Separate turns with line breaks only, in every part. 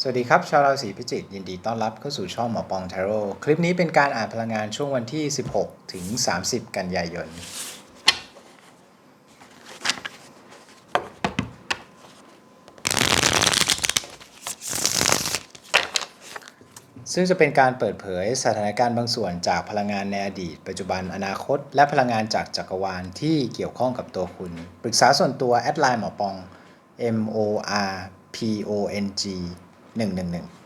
สวัสดีครับ ชาวราศีพิจิกยินดีต้อนรับเข้าสู่ช่องหมอปองทาโร่คลิปนี้เป็นการอ่านพลังงานช่วงวันที่ 16 ถึง 30 กันยายน ซึ่งจะเป็นการเปิดเผยสถานการณ์บางส่วนจากพลังงานในอดีต ปัจจุบันอนาคต และพลังงานจากจักรวาลที่เกี่ยวข้องกับตัวคุณ ปรึกษาส่วนตัวแอดไลน์หมอปอง M O R P O N G 111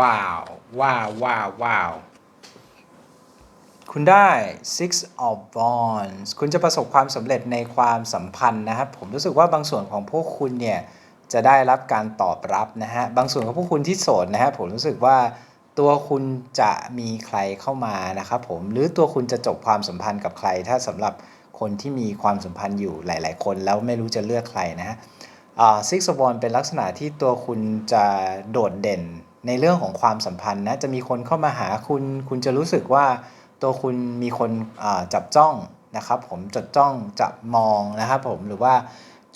ว้าว ว้าว ว้าว ว้าว คุณได้ six of wands คุณจะประสบความสำเร็จในความสัมพันธ์นะครับ ผมรู้สึกว่าบางส่วนของพวกคุณเนี่ย จะได้รับการตอบรับนะฮะ บางส่วนของพวกคุณที่โสดนะฮะ ผมรู้สึกว่าตัวคุณจะมีใครเข้ามานะครับผม หรือตัวคุณจะจบความสัมพันธ์กับใคร ถ้าสำหรับคนที่มีความสัมพันธ์อยู่หลาย ๆ คนแล้วไม่รู้จะเลือกใครนะฮะซิกซ์บอลเป็นลักษณะที่ตัวคุณจะโดดเด่น ในเรื่องของความสัมพันธ์นะจะมีคนเข้ามาหาคุณ คุณจะรู้สึกว่าตัวคุณมีคนจับจ้องนะครับ ผมจดจ้องจับมองนะครับผมหรือว่า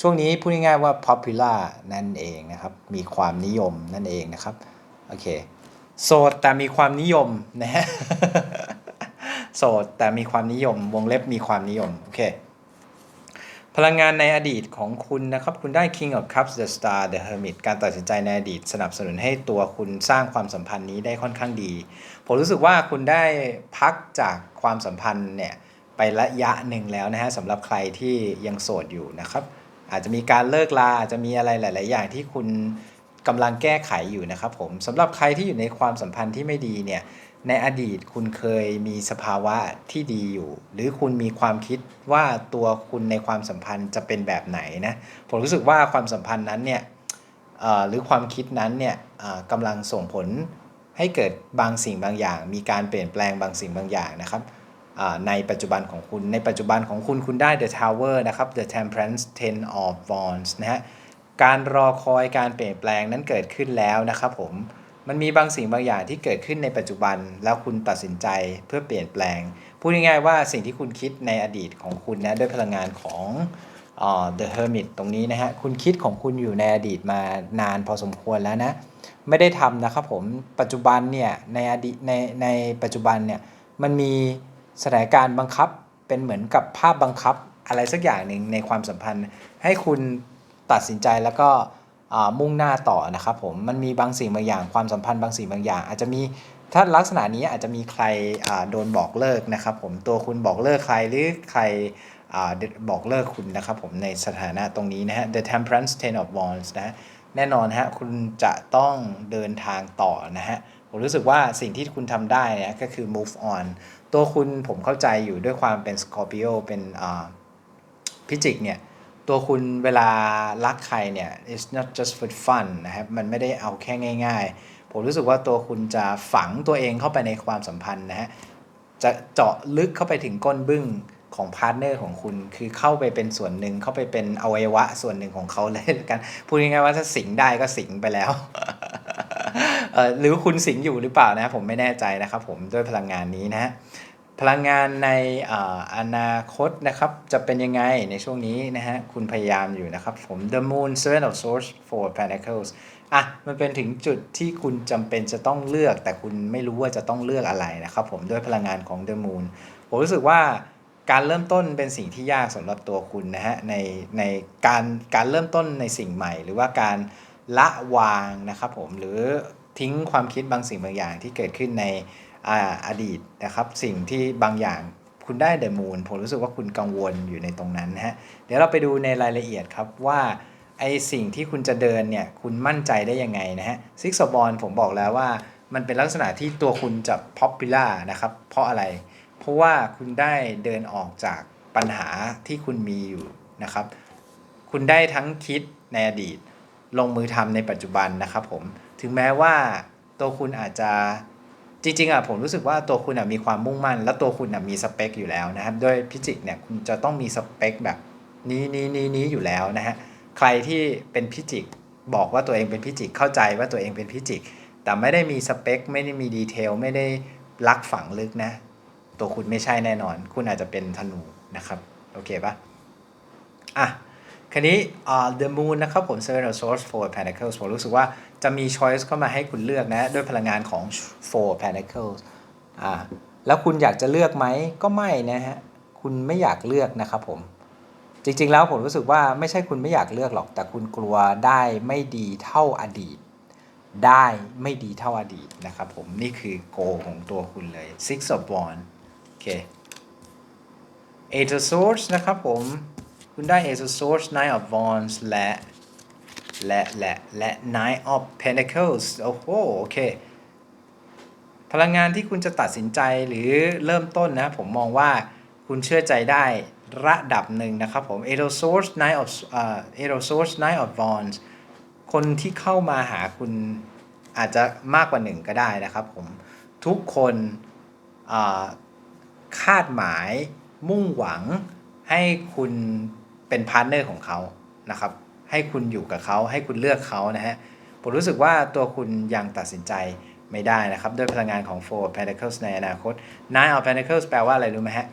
ช่วงนี้พูดง่ายๆว่า popular นั่นเองนะครับ มีความนิยมนั่นเองนะครับโอเคโสดแต่มีความนิยมนะฮะโสดแต่มีความนิยมวงเล็บมีความนิยมโอเค พลังงานในอดีตของคุณนะครับ คุณได้ King of Cups the Star the Hermit การตัดสินใจในอดีต สนับสนุนให้ตัวคุณสร้างความสัมพันธ์นี้ได้ค่อนข้างดี ผมรู้สึกว่าคุณได้พักจากความสัมพันธ์เนี่ยไประยะหนึ่งแล้วนะฮะสำหรับใครที่ยังโสดอยู่นะครับ อาจจะมีการเลิกลาอาจจะมีอะไรหลาย ๆ อย่างที่คุณกำลังแก้ไขอยู่นะครับผมสำหรับใครที่อยู่ในความสัมพันธ์ที่ไม่ดีเนี่ย ในอดีตคุณเคยมีสภาวะที่ดีอยู่ หรือคุณมีความคิดว่าตัวคุณในความสัมพันธ์จะเป็นแบบไหนนะผมรู้สึกว่าความสัมพันธ์นั้นเนี่ยหรือความคิดนั้นเนี่ยกำลังส่งผลให้เกิดบางสิ่งบางอย่าง มีการเปลี่ยนแปลงบางสิ่งบางอย่างนะครับในปัจจุบันของคุณในปัจจุบันของคุณคุณได้ The Tower นะครับ The Temperance Ten of Wands นะฮะการรอคอยการเปลี่ยนแปลงนั้นเกิดขึ้นแล้วนะครับผม มันมีบางสิ่งบางอย่างที่เกิดขึ้นในปัจจุบัน แล้วคุณตัดสินใจเพื่อเปลี่ยนแปลง พูดง่ายๆว่าสิ่งที่คุณคิดในอดีตของคุณนะด้วยพลังงานของ uh, The Hermit ตรงนี้นะฮะ คุณคิดของคุณอยู่ในอดีตมานานพอสมควรแล้วนะ ไม่ได้ทำนะครับผม ปัจจุบันเนี่ยในอดีตในในปัจจุบันเนี่ยมันมีสถานการณ์บังคับเป็นเหมือนกับภาพบังคับอะไรสักอย่างหนึ่งในความสัมพันธ์ ให้คุณตัดสินใจแล้วก็ มุ่งหน้าต่อนะครับผมมันมีบางสิ่งบางอย่าง ความสัมพันธ์บางสิ่งบางอย่าง อาจจะมีถ้าลักษณะนี้อาจจะมีใครโดนบอกเลิกนะครับผมตัวคุณบอกเลิกใครหรือใครบอกเลิกคุณนะครับผมในสถานะตรงนี้นะฮะ The Temperance Ten of Wands นะแน่นอนฮะคุณจะต้องเดินทางต่อนะฮะผมรู้สึกว่าสิ่งที่คุณทำได้นี่ยก็คือ move on ตัวคุณผมเข้าใจอยู่ด้วยความเป็น Scorpio เป็นพิจิกเนี่ย ตัวคุณเวลารักใครเนี่ย it's not just for fun นะครับ มันไม่ได้เอาแค่ง่าย ๆ ผมรู้สึกว่าตัวคุณจะฝังตัวเองเข้าไปในความสัมพันธ์นะฮะ จะเจาะลึกเข้าไปถึงก้นบึ้งของพาร์ทเนอร์ของคุณ คือเข้าไปเป็นส่วนหนึ่ง เข้าไปเป็นอวัยวะส่วนหนึ่งของเขาเลยกัน พูดง่ายๆว่าถ้าสิงได้ก็สิงไปแล้ว หรือคุณสิงอยู่หรือเปล่านะ ผมไม่แน่ใจนะครับผมด้วยพลังงานนี้นะ พลังงานในอนาคตนะครับ จะเป็นยังไงในช่วงนี้นะฮะ คุณพยายามอยู่นะครับผม The Moon Seven of Swords for Pentacles อะ มันเป็นถึงจุดที่คุณจำเป็นจะต้องเลือก แต่คุณไม่รู้ว่าจะต้องเลือกอะไรนะครับผมด้วยพลังงานของ The Moon ผมรู้สึกว่าการเริ่มต้นเป็นสิ่งที่ยากสำหรับตัวคุณนะฮะ ในในการการเริ่มต้นในสิ่งใหม่ หรือว่าการละวางนะครับผมหรือทิ้งความคิดบางสิ่งบางอย่างที่เกิดขึ้นใน อดีตนะครับสิ่งที่บางอย่างคุณได้ The Moon ผมรู้สึกว่าคุณกังวลอยู่ในตรงนั้นนะฮะเดี๋ยวเราไปดูในรายละเอียดครับว่าไอสิ่งที่คุณจะเดินเนี่ยคุณมั่นใจได้ยังไงนะฮะ Six of Wands ผมบอกแล้วว่ามันเป็นลักษณะที่ตัวคุณจะ popular นะครับเพราะอะไร เพราะว่าคุณได้เดินออกจากปัญหาที่คุณมีอยู่นะครับ คุณได้ทั้งคิดในอดีต ลงมือทำในปัจจุบันนะครับผมถึงแม้ว่าตัวคุณอาจจะ จริงๆอะผมรู้สึกว่าตัวคุณอะมีความมุ่งมั่น และตัวคุณอะมีสเปคอยู่แล้วนะครับด้วยพิจิกเนี่ยคุณจะต้องมีสเปคแบบนี้นี้นี้นี้อยู่แล้วนะฮะใครที่เป็นพิจิกบอกว่าตัวเองเป็นพิจิกเข้าใจว่าตัวเองเป็นพิจิก แต่ไม่ได้มีสเปค ไม่ได้มีดีเทลไม่ได้รักฝังลึกนะ ตัวคุณไม่ใช่แน่นอน คุณอาจจะเป็นธนูนะครับ โอเคปะอะคันนี้อ่า The Moon นะครับผม Seven of Swords Four Pentacles ผมรู้สึกว่า จะมี choice เข้ามาให้คุณเลือกนะ ด้วยพลังงานของ Four Pentacles อ่าแล้วคุณอยากจะเลือกไหมก็ไม่นะฮะคุณไม่อยากเลือกนะครับผม จริงๆแล้วผมรู้สึกว่าไม่ใช่คุณไม่อยากเลือกหรอก แต่คุณกลัวได้ไม่ดีเท่าอดีต ได้ไม่ดีเท่าอดีตนะครับผมนี่คือโกของตัวคุณเลย Six of Wands โอเค Eight of Swords นะครับผม คุณได้ Ace of Swords Nine of Wands และ และและและ Nine of Pentacles โอ้โหโอเค พลังงานที่คุณจะตัดสินใจหรือเริ่มต้นนะ ผมมองว่าคุณเชื่อใจได้ระดับหนึ่งนะครับผม Eight of Swords Nine of เอ่อ Eight of Swords Nine of Wands คนที่เข้ามาหาคุณอาจจะมากกว่าหนึ่งก็ได้นะครับผม ทุกคนคาดหมายมุ่งหวังให้คุณเป็นพาร์ทเนอร์ของเขานะครับ ให้คุณอยู่กับเขาให้คุณเลือกเขานะฮะผมรู้สึกว่าตัวคุณยังตัดสินใจไม่ได้นะครับ ด้วยพลังงานของ Four Pentacles ในอนาคต Nine of Pentacles แปลว่าอะไรรู้ไหมฮะ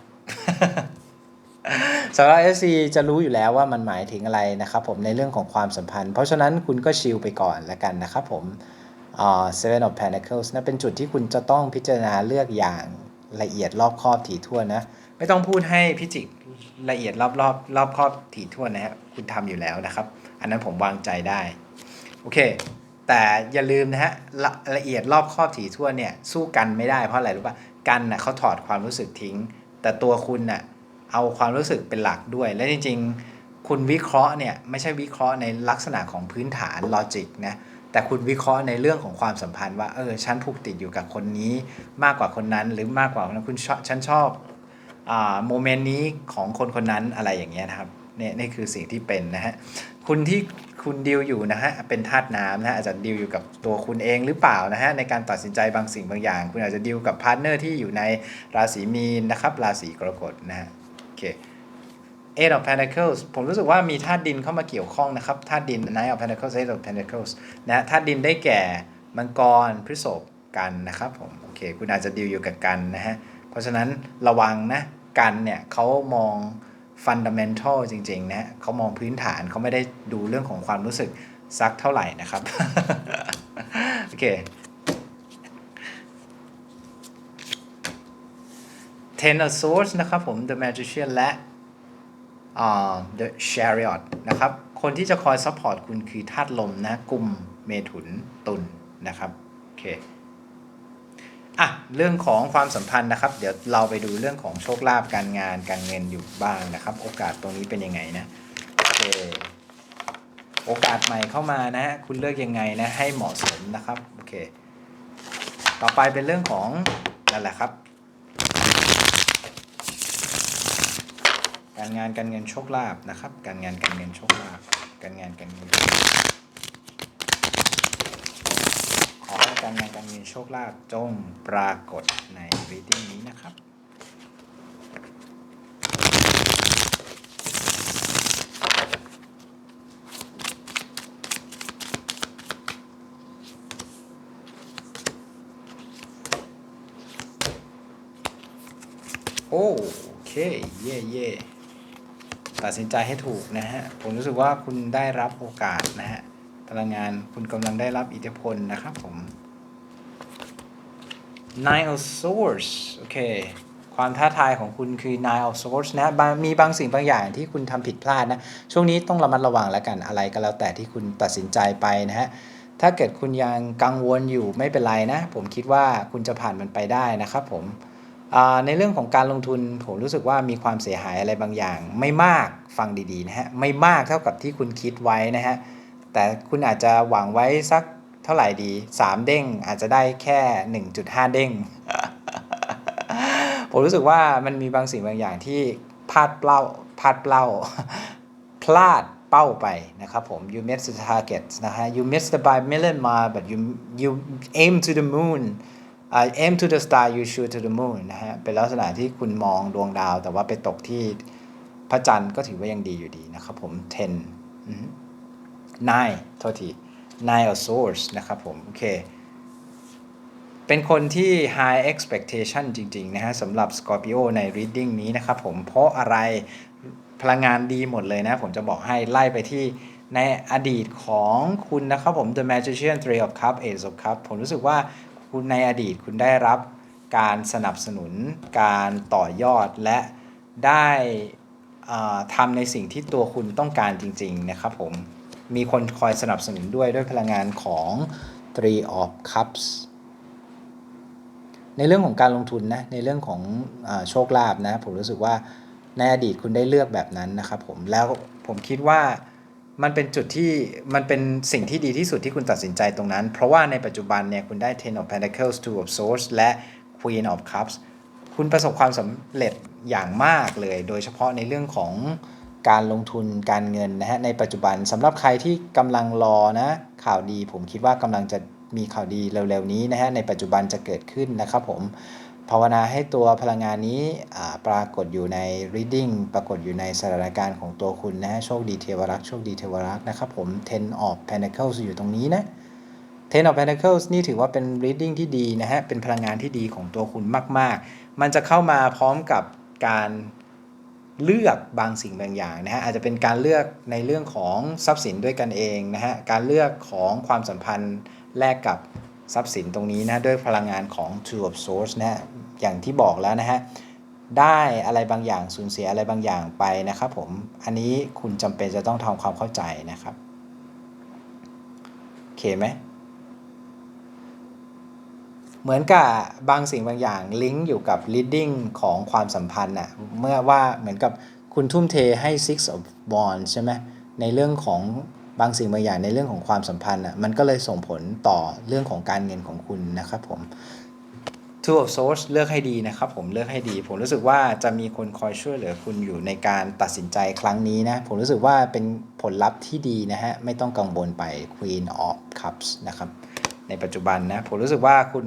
สำหรับ SC จะรู้อยู่แล้วว่ามันหมายถึงอะไรนะครับผมในเรื่องของความสัมพันธ์ เพราะฉะนั้นคุณก็ชิลไปก่อนละกันนะครับผมอ่า Seven of Pentacles นะเป็นจุดที่คุณจะต้องพิจารณาเลือกอย่างละเอียดรอบคอบถี่ถ้วนนะ ไม่ต้องพูดให้พิจิกละเอียดรอบรอบรอบคอบถี่ถ้วนนะฮะคุณทำอยู่แล้วนะครับ อันนั้นผมวางใจได้ โอเค แต่อย่าลืมนะฮะละละเอียดรอบครอบถี่ถ้วนเนี่ยสู้กันไม่ได้เพราะอะไรรู้ป่ะกันน่ะเขาถอดความรู้สึกทิ้ง แต่ตัวคุณน่ะเอาความรู้สึกเป็นหลักด้วย และจริงๆ คุณวิเคราะห์เนี่ยไม่ใช่วิเคราะห์ในลักษณะของพื้นฐานลอจิกนะแต่คุณวิเคราะห์ในเรื่องของความสัมพันธ์ว่าเออฉันผูกติดอยู่กับคนนี้มากกว่าคนนั้น หรือมากกว่าคนนั้นคุณชอบฉันชอบโมเมนต์นี้ของคนคนนั้นอะไรอย่างเงี้ยนะครับเนี่ยนี่คือสิ่งที่เป็นนะฮะ คุณที่คุณดิวอยู่นะฮะเป็นธาตุน้ำนะฮะอาจจะดิวอยู่กับตัวคุณเองหรือเปล่านะฮะในการตัดสินใจบางสิ่งบางอย่าง คุณอาจจะดิวกับพาร์ทเนอร์ที่อยู่ในราศีมีนนะครับราศีกรกฎนะฮะโอเค Eight of Pentacles ผมรู้สึกว่ามีธาตุดินเข้ามาเกี่ยวข้องนะครับธาตุดิน Nine of Pentacles Eight of Pentacles นะธาตุดินได้แก่มังกรพฤษภกันนะครับผมโอเคคุณอาจจะดิวอยู่กับกันนะฮะเพราะฉะนั้นระวังนะกันเนี่ยเขามอง ฟันดัมเมนทัลจริง ๆ นะเขามองพื้นฐานเขาไม่ได้ดูเรื่องของความรู้สึกสักเท่าไหร่นะครับ โอเค Ten of Swords นะครับผม The Magician และอ่า The Chariot นะครับ คนที่จะคอยซัพพอร์ตคุณคือธาตุลมนะกลุ่มเมถุนตุลนะครับ โอเค อะเรื่องของความสัมพันธ์นะครับ เดี๋ยวเราไปดูเรื่องของโชคลาภการงานการเงินอยู่บ้างนะครับ โอกาสตรงนี้เป็นยังไงนะโอเคโอกาสใหม่เข้ามานะฮะคุณเลือกยังไงนะให้เหมาะสมนะครับโอเค ต่อไปเป็นเรื่องของนั่นแหละครับ การงานการเงินโชคลาภนะครับ การงานการเงินโชคลาภการงานการเงิน ขอให้ การงานการเงินโชคลาภจงปรากฏในรีดิ้งนี้นะครับโอเคเย่เย่ตัดสินใจให้ถูกนะฮะ ผมรู้สึกว่าคุณได้รับโอกาสนะฮะพลังงานคุณกำลังได้รับอิทธิพลนะครับผม Nine of Swords โอเค ความท้าทายของคุณคือ Nine of Swords นะมีบางสิ่งบางอย่างที่คุณทำผิดพลาดนะ ช่วงนี้ต้องระมัดระวังแล้วกันอะไรก็แล้วแต่ที่คุณตัดสินใจไปนะฮะ ถ้าเกิดคุณยังกังวลอยู่ไม่เป็นไรนะ ผมคิดว่าคุณจะผ่านมันไปได้นะครับผมอ่าในเรื่องของการลงทุนผมรู้สึกว่ามีความเสียหายอะไรบางอย่าง ไม่มากฟังดีๆนะฮะไม่มากเท่ากับที่คุณคิดไว้นะฮะแต่คุณอาจจะหวังไว้สัก ท่าไหร่ดี 3 เด้งอาจจะได้แค่ 1.5 เด้ง ผมรู้สึกว่ามันมีบางสิ่งบางอย่างที่พลาดเป้าพลาดเป้าพลาดเป้าไปนะครับผม you miss the target นะฮะ you miss the by million mile but you you aim to the moon uh, aim to the star you shoot to the moon นะฮะ เป็นลักษณะที่คุณมองดวงดาว แต่ว่าไปตกที่พระจันทร์ก็ถือว่ายังดีอยู่ดีนะครับผม10อือฮึ nine โทษที nine of swords นะครับผม โอเค เป็นคนที่ high expectation จริง ๆ นะฮะสำหรับ Scorpio ใน reading นี้นะครับผม เพราะอะไรพลังงานดีหมดเลยนะ ผมจะบอกให้ไล่ไปที่ในอดีตของคุณนะครับผม The Magician Three of Cups Ace of Cups ผมรู้สึกว่าคุณในอดีตคุณได้รับการสนับสนุนการต่อยอดและได้ทำในสิ่งที่ตัวคุณต้องการจริง ๆ นะครับผม มีคนคอยสนับสนุนด้วยด้วยพลังงานของ Three of Cups ในเรื่องของการลงทุนนะในเรื่องของอโชคลาภนะผมรู้สึกว่าในอดีตคุณได้เลือกแบบนั้นนะครับผมแล้วผมคิดว่ามันเป็นจุดที่มันเป็นสิ่งที่ดีที่สุดที่คุณตัดสินใจตรงนั้น เพราะว่าในปัจจุบันเนี่ยคุณได้ Ten of Pentacles Two of Swords และ Queen of Cups คุณประสบความสำเร็จอย่างมากเลย โดยเฉพาะในเรื่องของ การลงทุนการเงินนะฮะในปัจจุบันสำหรับใครที่กำลังรอนะข่าวดีผมคิดว่ากำลังจะมีข่าวดีเร็วๆนี้นะฮะในปัจจุบันจะเกิดขึ้นนะครับผมภาวนาให้ตัวพลังงานนี้ปรากฏอยู่ใน reading ปรากฏอยู่ในสถานการณ์ของตัวคุณนะฮะโชคดีเทวรักษ์โชคดีเทวรักษ์นะครับผม Ten of Pentacles อยู่ตรงนี้นะ Ten of Pentacles นี่ถือว่าเป็น reading ที่ดีนะฮะเป็นพลังงานที่ดีของตัวคุณมาก ๆ มันจะเข้ามาพร้อมกับการ เลือกบางสิ่งบางอย่างนะฮะอาจจะเป็นการเลือกในเรื่องของทรัพย์สินด้วยกันเองนะฮะการเลือกของความสัมพันธ์แลกกับทรัพย์สินตรงนี้นะด้วยพลังงานของ Two of Swords นะฮะอย่างที่บอกแล้วนะฮะได้อะไรบางอย่างสูญเสียอะไรบางอย่างไปนะครับผมอันนี้คุณจำเป็นจะต้องทำความเข้าใจนะครับโอเคไหม เหมือนกับบางสิ่งบางอย่างลิงก์อยู่กับ leading ของความสัมพันธ์น่ะเมื่อว่าเหมือนกับคุณทุ่มเทให้ six of wands ใช่ไหมในเรื่องของบางสิ่งบางอย่างในเรื่องของความสัมพันธ์อะมันก็เลยส่งผลต่อเรื่องของการเงินของคุณนะครับผม Two of Swords เลือกให้ดีนะครับผมเลือกให้ดี ผมรู้สึกว่าจะมีคนคอยช่วยเหลือคุณอยู่ในการตัดสินใจครั้งนี้นะ ผมรู้สึกว่าเป็นผลลัพธ์ที่ดีนะฮะ ไม่ต้องกังวลไป Queen of Cups นะครับ ในปัจจุบันนะ ผมรู้สึกว่าคุณ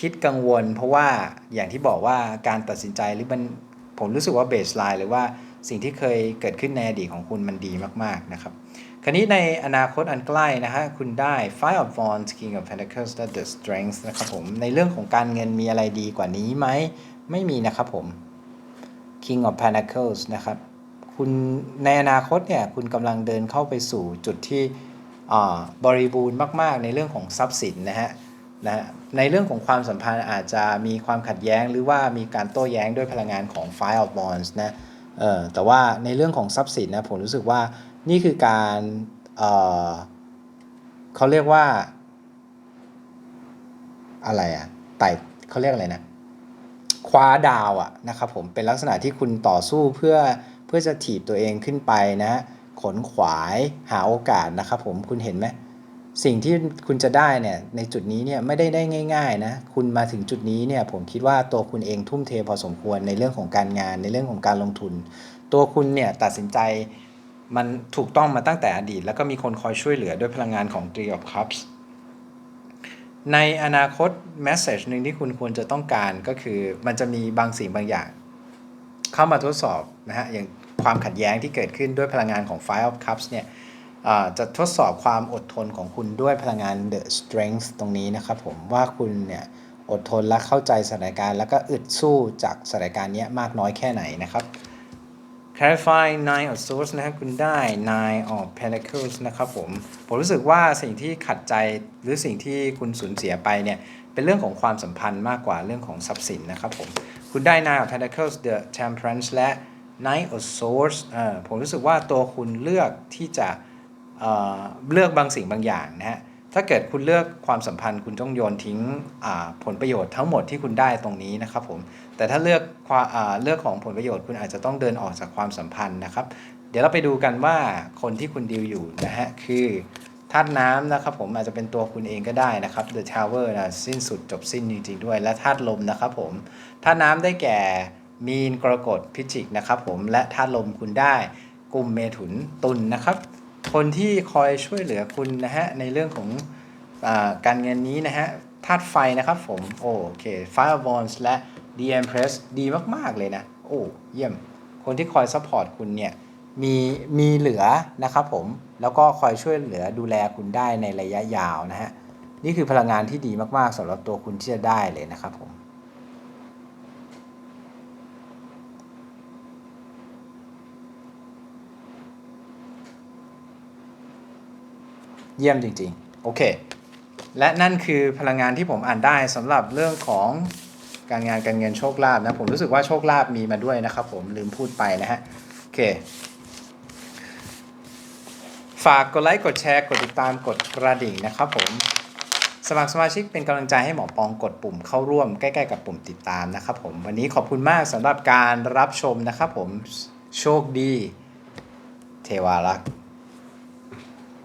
คิดกังวล เพราะว่าอย่างที่บอกว่าการตัดสินใจหรือมันผมรู้สึกว่าเบสไลน์หรือว่าสิ่งที่เคยเกิดขึ้นในอดีตของคุณมันดีมาก ๆ นะครับ คราวนี้ในอนาคตอันใกล้นะฮะคุณได้ Five of Wands King of Pentacles และ The Strength นะครับผม ในเรื่องของการเงินมีอะไรดีกว่านี้ไหม ไม่มีนะครับผม King of Pentacles นะครับ คุณในอนาคตเนี่ย คุณกำลังเดินเข้าไปสู่จุดที่ บริบูรณ์มากๆ ในเรื่องของทรัพย์สินนะฮะนะฮะในเรื่องของความสัมพันธ์อาจจะมีความขัดแย้งหรือว่ามีการโต้แย้งด้วยพลังงานของ Five of Wands นะเออแต่ว่าในเรื่องของทรัพย์สินนะผมรู้สึกว่านี่คือการเออเขาเรียกว่า อะไรอะไต่เขาเรียกอะไรนะคว้าดาวอะนะครับผมเป็นลักษณะที่คุณต่อสู้เพื่อเพื่อจะถีบตัวเองขึ้นไปนะ ขนขวายหาโอกาสนะครับผมคุณเห็นไหมสิ่งที่คุณจะได้เนี่ยในจุดนี้เนี่ยไม่ได้ได้ง่ายๆนะคุณมาถึงจุดนี้เนี่ยผมคิดว่าตัวคุณเองทุ่มเทพอสมควรในเรื่องของการงานในเรื่องของการลงทุน ตัวคุณเนี่ยตัดสินใจมันถูกต้องมาตั้งแต่อดีต แล้วก็มีคนคอยช่วยเหลือด้วยพลังงานของ Three of Cups ในอนาคต message หนึ่งที่คุณควรจะต้องการก็คือมันจะมีบางสิ่งบางอย่าง เข้ามาทดสอบนะฮะอย่าง ความขัดแย้งที่เกิดขึ้นด้วยพลังงานของ Five of Cups เนี่ยจะทดสอบความอดทนของคุณด้วยพลังงาน The Strength ตรงนี้นะครับผมว่าคุณเนี่ยอดทนและเข้าใจสถานการณ์ แล้วก็อึดสู้จากสถานการณ์นี้มากน้อยแค่ไหนนะครับ clarify nine of swords นะครับคุณได้ nine of pentacles นะครับผม ผมรู้สึกว่าสิ่งที่ขัดใจหรือสิ่งที่คุณสูญเสียไปเนี่ย เป็นเรื่องของความสัมพันธ์มากกว่าเรื่องของทรัพย์สินนะครับผม คุณได้ nine of pentacles the temperance และ nine of swords ผมรู้สึกว่าตัวคุณเลือกที่จะเเลือกบางสิ่งบางอย่างนะฮะ ถ้าเกิดคุณเลือกความสัมพันธ์คุณต้องโยนทิ้งผลประโยชน์ทั้งหมดที่คุณได้ตรงนี้นะครับผม แต่ถ้าเลือกความเลือกของผลประโยชน์คุณอาจจะต้องเดินออกจากความสัมพันธ์นะครับ เดี๋ยวเราไปดูกันว่าคนที่คุณดีลอยู่นะฮะคือธาตุน้ำนะครับผมอาจจะเป็นตัวคุณเองก็ได้นะครับ The Tower นะสิ้นสุดจบสิ้นจริงๆด้วย และธาตุลมนะครับผมธาตุน้ำได้แก่ มีนกรกฎพิจิกนะครับผมและธาตุลมคุณได้กลุ่มเมถุนตุลนนะครับ คนที่คอยช่วยเหลือคุณนะฮะในเรื่องของอการเงินนี้นะฮะธาตุไฟนะครับผมโอเค Fire b o n d s และ The Empress ดีมาก ๆ เลยนะ โอ้เยี่ยม คนที่คอยซัพพอร์ตคุณเนี่ยมีมีเหลือนะครับผมแล้วก็คอยช่วยเหลือดูแลคุณได้ในระยะยาวนะฮะนี่คือพลังงานที่ดีมาก ๆสำหรับตัวคุณที่จะได้เลยนะครับผม เยี่ยมจริงๆ โอเค และนั่นคือพลังงานที่ผมอ่านได้สำหรับเรื่องของการงานการเงินโชคลาภนะ ผมรู้สึกว่าโชคลาภมีมาด้วยนะครับผมลืมพูดไปนะฮะ โอเค ฝากกดไลค์กดแชร์ กดติดตามกดกระดิ่งนะครับผมสมัครสมาชิกเป็นกำลังใจให้หมอปองกดปุ่มเข้าร่วมใกล้ๆกับปุ่มติดตามนะครับผม วันนี้ขอบคุณมากสำหรับการรับชมนะครับผมโชคดี เทวารักษ์